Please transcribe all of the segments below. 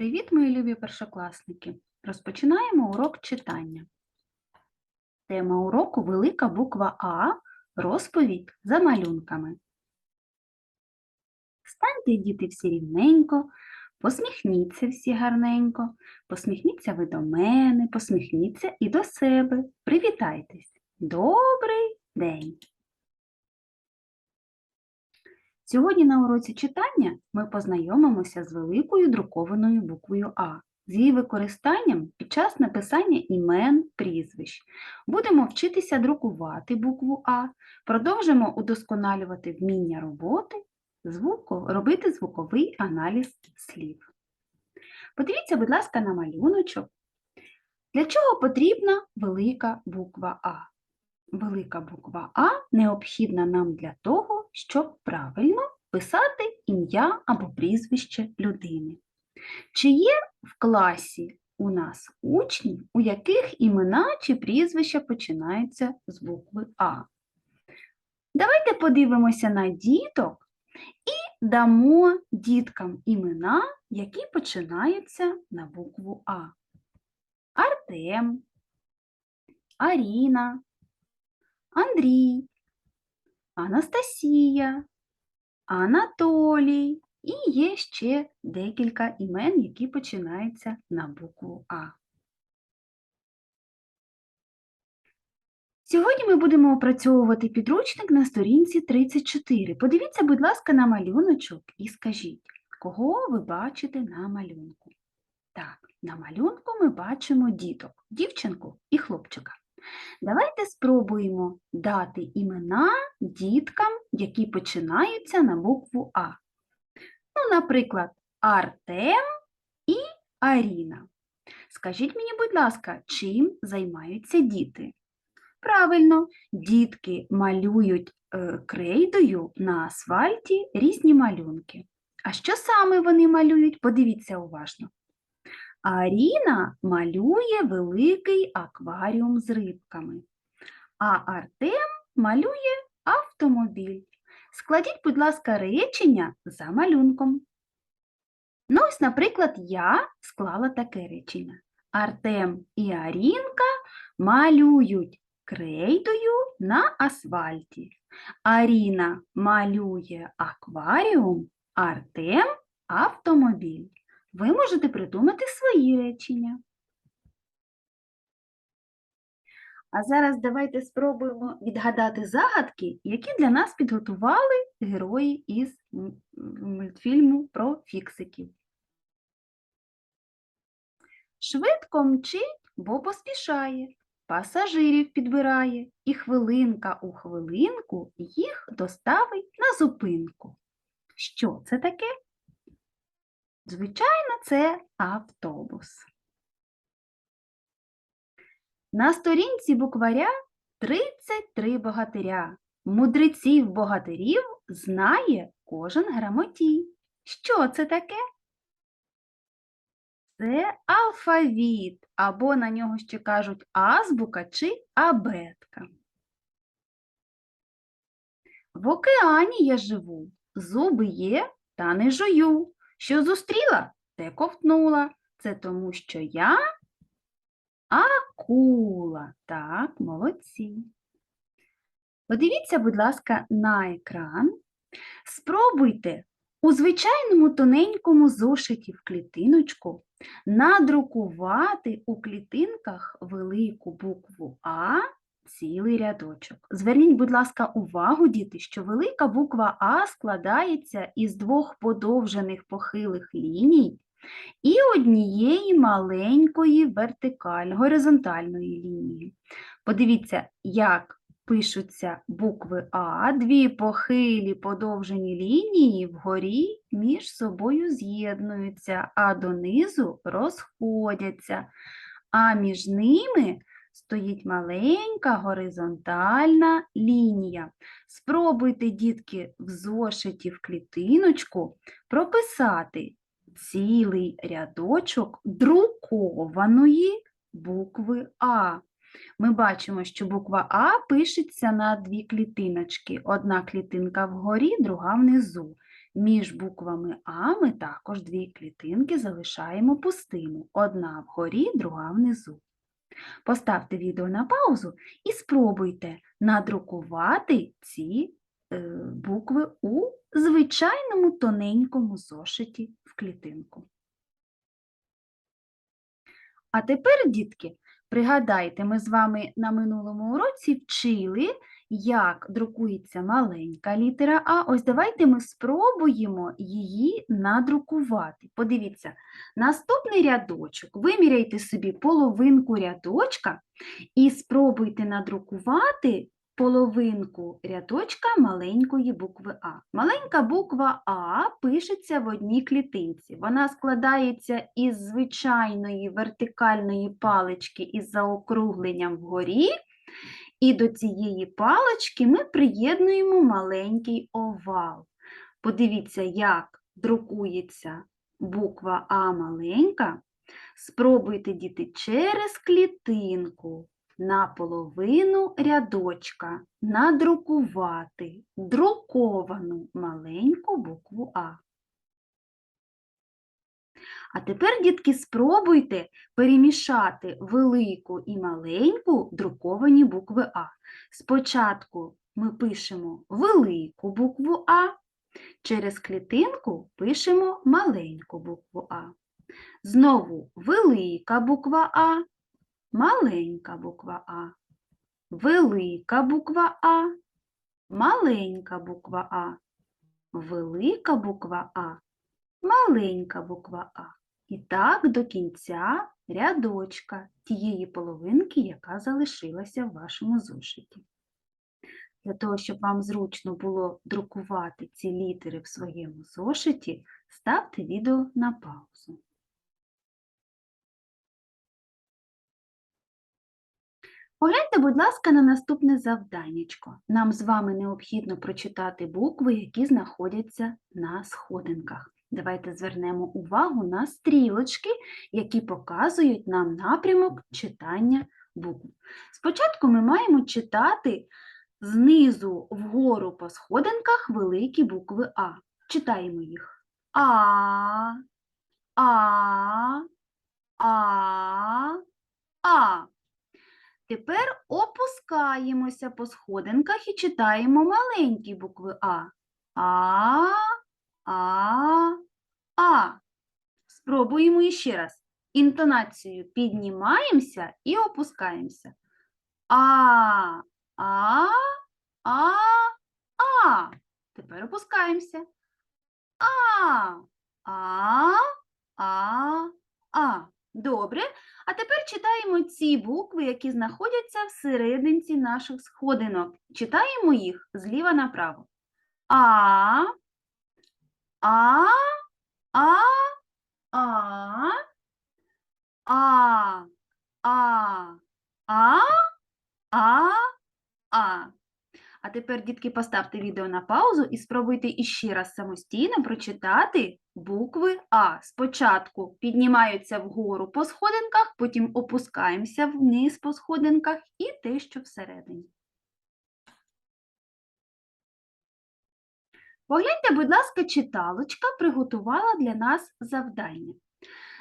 Привіт, мої любі першокласники! Розпочинаємо урок читання. Тема уроку велика буква А. Розповідь за малюнками. Станьте, діти, всі рівненько, посміхніться всі гарненько, посміхніться ви до мене, посміхніться і до себе. Привітайтесь! Добрий день! Сьогодні на уроці читання ми познайомимося з великою друкованою буквою А, з її використанням під час написання імен прізвищ. Будемо вчитися друкувати букву А, продовжимо удосконалювати вміння роботи, звуку, робити звуковий аналіз слів. Подивіться, будь ласка, на малюночок. Для чого потрібна велика буква А? Велика буква А необхідна нам для того, щоб правильно писати ім'я або прізвище людини. Чи є в класі у нас учні, у яких імена чи прізвища починаються з букви А? Давайте подивимося на діток і дамо діткам імена, які починаються на букву А. Артем, Аріна, Андрій, Анастасія, Анатолій і є ще декілька імен, які починаються на букву А. Сьогодні ми будемо опрацьовувати підручник на сторінці 34. Подивіться, будь ласка, на малюночок і скажіть, кого ви бачите на малюнку. Так, на малюнку ми бачимо діток, дівчинку і хлопчика. Давайте спробуємо дати імена діткам, які починаються на букву А. Ну, наприклад, Артем і Аріна. Скажіть мені, будь ласка, чим займаються діти? Правильно, дітки малюють е, крейдою на асфальті різні малюнки. А що саме вони малюють? Подивіться уважно. Аріна малює великий акваріум з рибками, а Артем малює автомобіль. Складіть, будь ласка, речення за малюнком. Ну, ось, наприклад, я склала таке речення. Артем і Арінка малюють крейдою на асфальті. Аріна малює акваріум, Артем автомобіль. Ви можете придумати свої речення. А зараз давайте спробуємо відгадати загадки, які для нас підготували герої із мультфільму про фіксиків. Швидко мчить, бо поспішає, пасажирів підбирає, і хвилинка у хвилинку їх доставить на зупинку. Що це таке? Звичайно, це автобус. На сторінці букваря 33 богатиря. Мудреців богатирів знає кожен грамотій. Що це таке? Це алфавіт, або на нього ще кажуть азбука чи абетка. В океані я живу, зуби є, та не жую. Що зустріла, те ковтнула. Це тому, що я акула. Так, молодці. Подивіться, будь ласка, на екран. Спробуйте у звичайному тоненькому зошиті в клітиночку надрукувати у клітинках велику букву А цілий рядочок. Зверніть, будь ласка, увагу, діти, що велика буква А складається із двох подовжених похилих ліній і однієї маленької вертикаль, горизонтальної лінії. Подивіться, як пишуться букви А, дві похилі подовжені лінії вгорі між собою з'єднуються, а донизу розходяться, а між ними стоїть маленька горизонтальна лінія. Спробуйте, дітки, в зошиті в клітиночку прописати цілий рядочок друкованої букви А. Ми бачимо, що буква А пишеться на дві клітиночки. Одна клітинка вгорі, друга внизу. Між буквами А ми також дві клітинки залишаємо пустими. Одна вгорі, друга внизу. Поставте відео на паузу і спробуйте надрукувати ці е, букви у звичайному тоненькому зошиті в клітинку. А тепер, дітки, пригадайте, ми з вами на минулому уроці вчили, як друкується маленька літера А. Ось давайте ми спробуємо її надрукувати. Подивіться, наступний рядочок. Виміряйте собі половинку рядочка і спробуйте надрукувати половинку рядочка маленької букви А. Маленька буква А пишеться в одній клітинці. Вона складається із звичайної вертикальної палички із заокругленням вгорі. І до цієї палички ми приєднуємо маленький овал. Подивіться, як друкується буква А маленька. Спробуйте, діти, через клітинку на половину рядочка надрукувати друковану маленьку букву А. А тепер, дітки, спробуйте перемішати велику і маленьку друковані букви А. Спочатку ми пишемо велику букву А, через клітинку пишемо маленьку букву А. Знову велика буква А, маленька буква А, велика буква А, маленька буква А, велика буква А, маленька буква А. І так до кінця рядочка тієї половинки, яка залишилася в вашому зошиті. Для того, щоб вам зручно було друкувати ці літери в своєму зошиті, ставте відео на паузу. Погляньте, будь ласка, на наступне завданнячко. Нам з вами необхідно прочитати букви, які знаходяться на сходинках. Давайте звернемо увагу на стрілочки, які показують нам напрямок читання букв. Спочатку ми маємо читати знизу вгору по сходинках великі букви А. Читаємо їх. А, А, А, А. Тепер опускаємося по сходинках і читаємо маленькі букви А. А, А, А. Спробуємо іще раз. Інтонацію піднімаємося і опускаємося. А, А, А, А. Тепер опускаємося. А, А, А, А. Добре. А тепер читаємо ці букви, які знаходяться всерединці наших сходинок. Читаємо їх зліва направо. А, А, А, А, А, А, А, А, А. А тепер, дітки, поставте відео на паузу і спробуйте іще раз самостійно прочитати букви А. Спочатку піднімаються вгору по сходинках, потім опускаємося вниз по сходинках і те, що всередині. Погляньте, будь ласка, читалочка приготувала для нас завдання.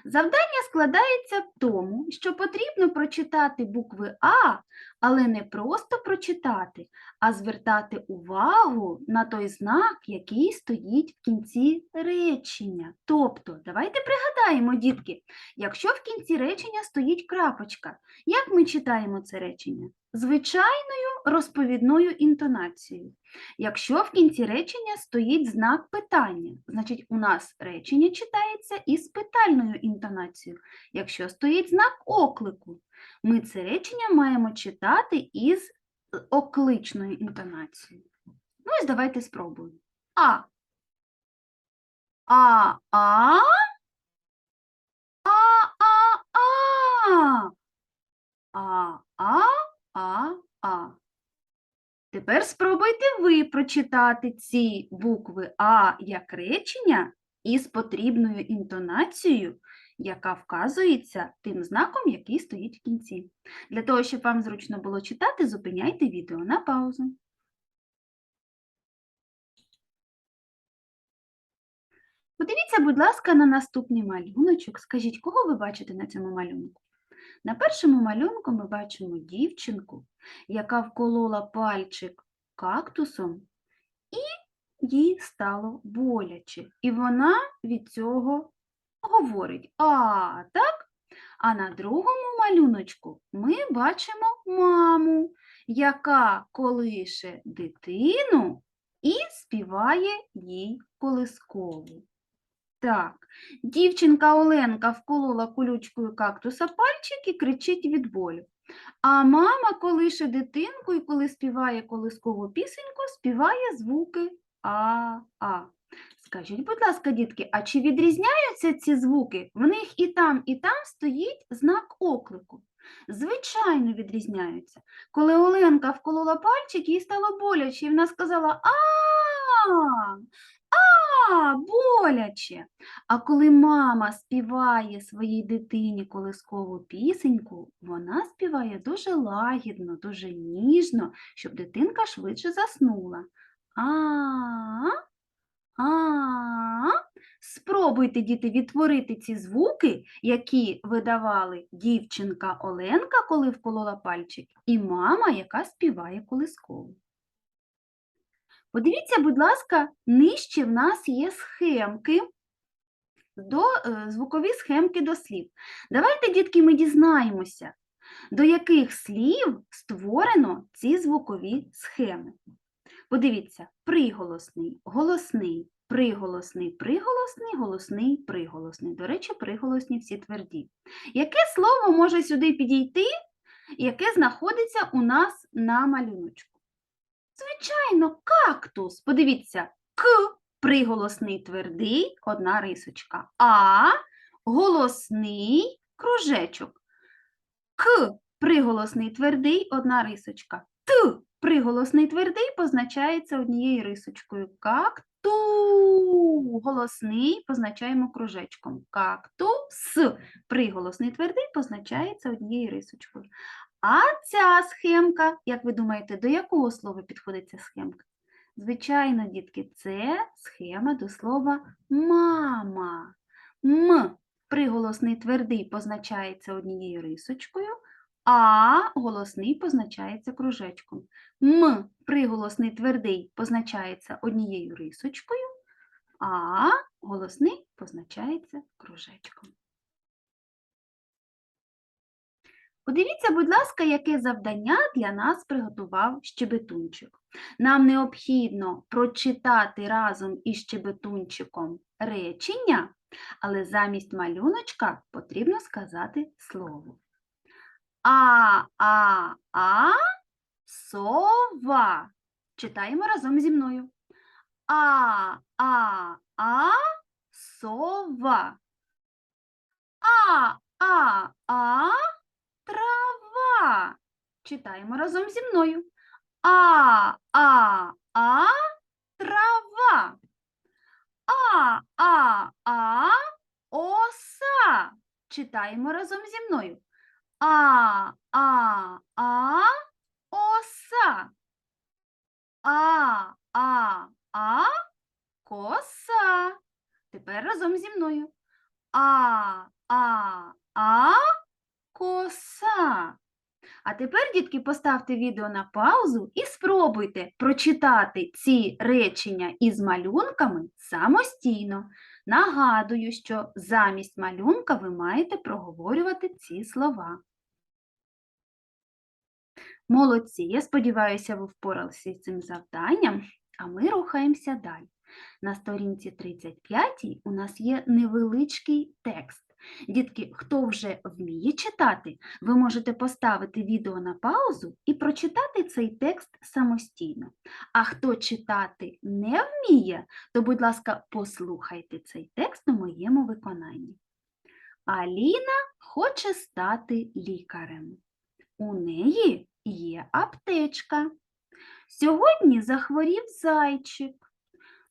Завдання складається в тому, що потрібно прочитати букви А, але не просто прочитати, а звертати увагу на той знак, який стоїть в кінці речення. Тобто, давайте пригадаємо, дітки, якщо в кінці речення стоїть крапочка, як ми читаємо це речення? Звичайною розповідною інтонацією. Якщо в кінці речення стоїть знак питання, значить у нас речення читається із питальною інтонацією. Якщо стоїть знак оклику, ми це речення маємо читати із е, окличною інтонацією. Ну ось давайте спробуємо. А. А, а. А, а, а. А, а, а, а. Тепер спробуйте ви прочитати ці букви А як речення із потрібною інтонацією, яка вказується тим знаком, який стоїть в кінці. Для того, щоб вам зручно було читати, зупиняйте відео на паузу. Подивіться, будь ласка, на наступний малюночок. Скажіть, кого ви бачите на цьому малюнку? На першому малюнку ми бачимо дівчинку, яка вколола пальчик кактусом, і їй стало боляче. І вона від цього говорить А, так? А на другому малюночку ми бачимо маму, яка колише дитину і співає їй колискову. Так, дівчинка Оленка вколола колючкою кактуса пальчик і кричить від болю. А мама колише дитинку і коли співає колискову пісеньку, співає звуки А-А. Скажіть, будь ласка, дітки, а чи відрізняються ці звуки? В них і там, і там стоїть знак оклику. Звичайно, відрізняються. Коли Оленка вколола пальчик, їй стало боляче, і вона сказала А, а, боляче. А коли мама співає своїй дитині колискову пісеньку, вона співає дуже лагідно, дуже ніжно, щоб дитинка швидше заснула. А, а, спробуйте, діти, відтворити ці звуки, які видавали дівчинка Оленка, коли вколола пальчик, і мама, яка співає колискову. Подивіться, будь ласка, нижче в нас є схемки, до, е, звукові схемки до слів. Давайте, дітки, ми дізнаємося, до яких слів створено ці звукові схеми. Подивіться, приголосний, голосний, приголосний, приголосний, голосний, приголосний. До речі, приголосні всі тверді. Яке слово може сюди підійти, яке знаходиться у нас на малюночку? Звичайно, кактус. Подивіться, к приголосний твердий, одна рисочка, а голосний кружечок. К приголосний твердий, одна рисочка. Т приголосний твердий позначається однією рисочкою. Какту голосний позначаємо кружечком. Кактус приголосний твердий позначається однією рисочкою. А ця схемка, як ви думаєте, до якого слова підходить ця схемка? Звичайно, дітки, це схема до слова мама. М приголосний твердий позначається однією рисочкою, а голосний позначається кружечком. М приголосний твердий позначається однією рисочкою, а голосний позначається кружечком. Подивіться, будь ласка, яке завдання для нас приготував щебетунчик. Нам необхідно прочитати разом із щебетунчиком речення, але замість малюночка потрібно сказати слово. А, а, а, сова. Читаємо разом зі мною. А, а, а, сова. А, а, а, трава. Читаємо разом зі мною. А, а, а, трава. А, а, а, оса. Читаємо разом зі мною. А, а, а, оса. А, а, а, коса. Тепер разом зі мною. А, а, а, коса. А тепер, дітки, поставте відео на паузу і спробуйте прочитати ці речення із малюнками самостійно. Нагадую, що замість малюнка ви маєте проговорювати ці слова. Молодці, я сподіваюся, ви впоралися з цим завданням, а ми рухаємося далі. На сторінці 35 у нас є невеличкий текст. Дітки, хто вже вміє читати, ви можете поставити відео на паузу і прочитати цей текст самостійно. А хто читати не вміє, то, будь ласка, послухайте цей текст у моєму виконанні. Аліна хоче стати лікарем. У неї є аптечка. Сьогодні захворів зайчик.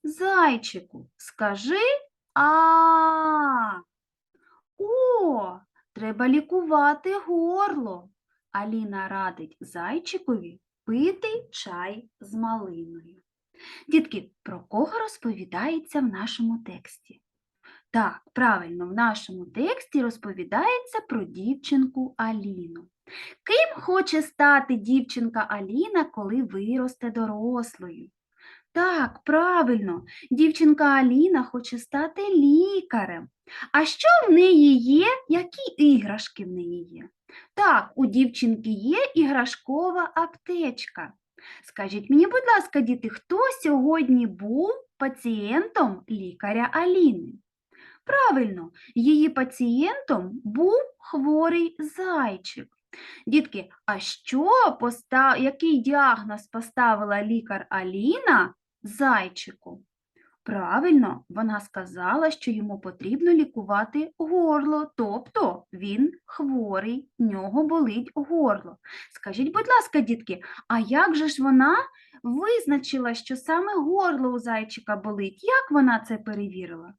Зайчику, скажи а. О, треба лікувати горло. Аліна радить зайчикові пити чай з малиною. Дітки, про кого розповідається в нашому тексті? Так, правильно, в нашому тексті розповідається про дівчинку Аліну. Ким хоче стати дівчинка Аліна, коли виросте дорослою? Так, правильно, дівчинка Аліна хоче стати лікарем. А що в неї є? Які іграшки в неї є? Так, у дівчинки є іграшкова аптечка. Скажіть мені, будь ласка, діти, хто сьогодні був пацієнтом лікаря Аліни? Правильно, її пацієнтом був хворий зайчик. Дітки, а що поста... який діагноз поставила лікар Аліна зайчику? Правильно, вона сказала, що йому потрібно лікувати горло, тобто він хворий, в нього болить горло. Скажіть, будь ласка, дітки, а як же ж вона визначила, що саме горло у зайчика болить? Як вона це перевірила?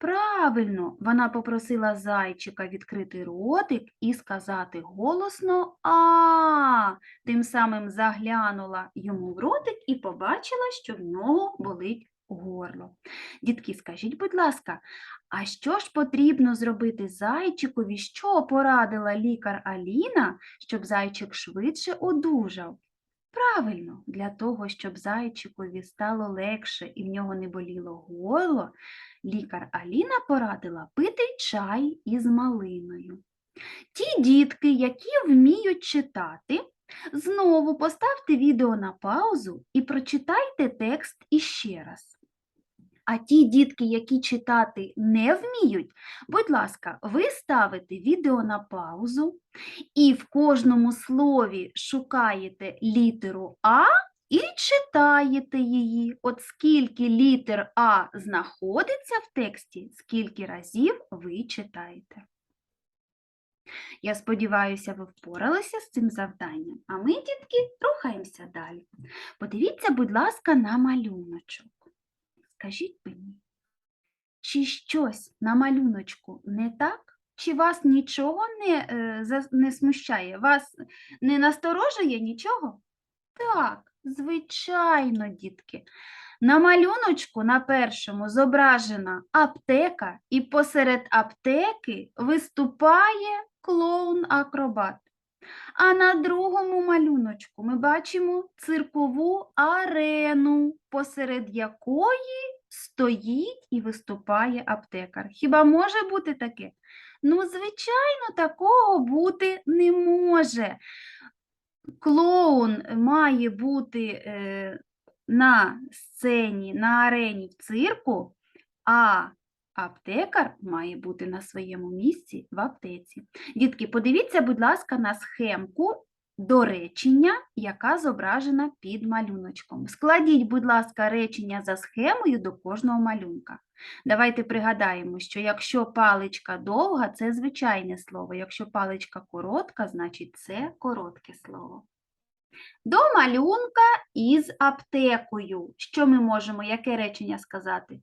Правильно, вона попросила зайчика відкрити ротик і сказати голосно а. Тим самим заглянула йому в ротик і побачила, що в нього болить горло. Дітки, скажіть, будь ласка, а що ж потрібно зробити зайчикові, що порадила лікар Аліна, щоб зайчик швидше одужав? Правильно, для того, щоб зайчикові стало легше і в нього не боліло горло, лікар Аліна порадила пити чай із малиною. Ті дітки, які вміють читати, знову поставте відео на паузу і прочитайте текст іще раз. А ті дітки, які читати не вміють, будь ласка, ви ставите відео на паузу і в кожному слові шукаєте літеру А і читаєте її. От скільки літер А знаходиться в тексті, скільки разів ви читаєте. Я сподіваюся, ви впоралися з цим завданням, а ми, дітки, рухаємося далі. Подивіться, будь ласка, на малюночок. Скажіть мені, чи щось на малюночку не так? Чи вас нічого не, е, не смущає? Вас не насторожує нічого? Так, звичайно, дітки. На малюночку на першому зображена аптека, і посеред аптеки виступає клоун-акробат. А на другому малюночку ми бачимо циркову арену, посеред якої стоїть і виступає аптекар. Хіба може бути таке? Ну, звичайно, такого бути не може. Клоун має бути е, на сцені, на арені в цирку, а аптекар має бути на своєму місці в аптеці. Дітки, подивіться, будь ласка, на схемку до речення, яка зображена під малюночком. Складіть, будь ласка, речення за схемою до кожного малюнка. Давайте пригадаємо, що якщо паличка довга, це звичайне слово. Якщо паличка коротка, значить це коротке слово. До малюнка із аптекою. Що ми можемо, яке речення сказати?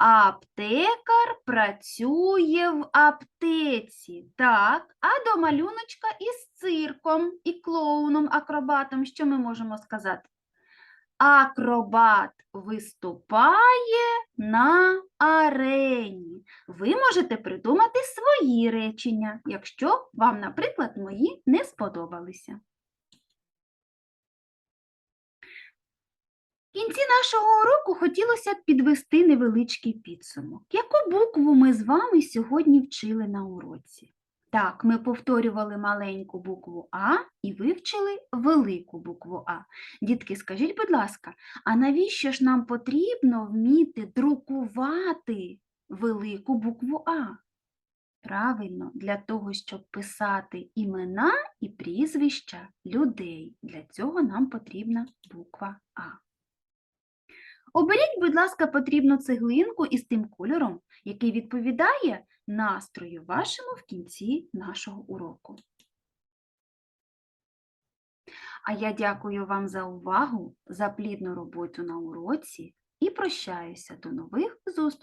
Аптекар працює в аптеці. Так, а до малюночка із цирком і клоуном, акробатом, що ми можемо сказати? Акробат виступає на арені. Ви можете придумати свої речення, якщо вам, наприклад, мої не сподобалися. Кінці нашого уроку хотілося б підвести невеличкий підсумок. Яку букву ми з вами сьогодні вчили на уроці? Так, ми повторювали маленьку букву А і вивчили велику букву А. Дітки, скажіть, будь ласка, а навіщо ж нам потрібно вміти друкувати велику букву А? Правильно, для того, щоб писати імена і прізвища людей. Для цього нам потрібна буква А. Оберіть, будь ласка, потрібну цеглинку із тим кольором, який відповідає настрою вашому в кінці нашого уроку. А я дякую вам за увагу, за плідну роботу на уроці і прощаюся до нових зустрічей.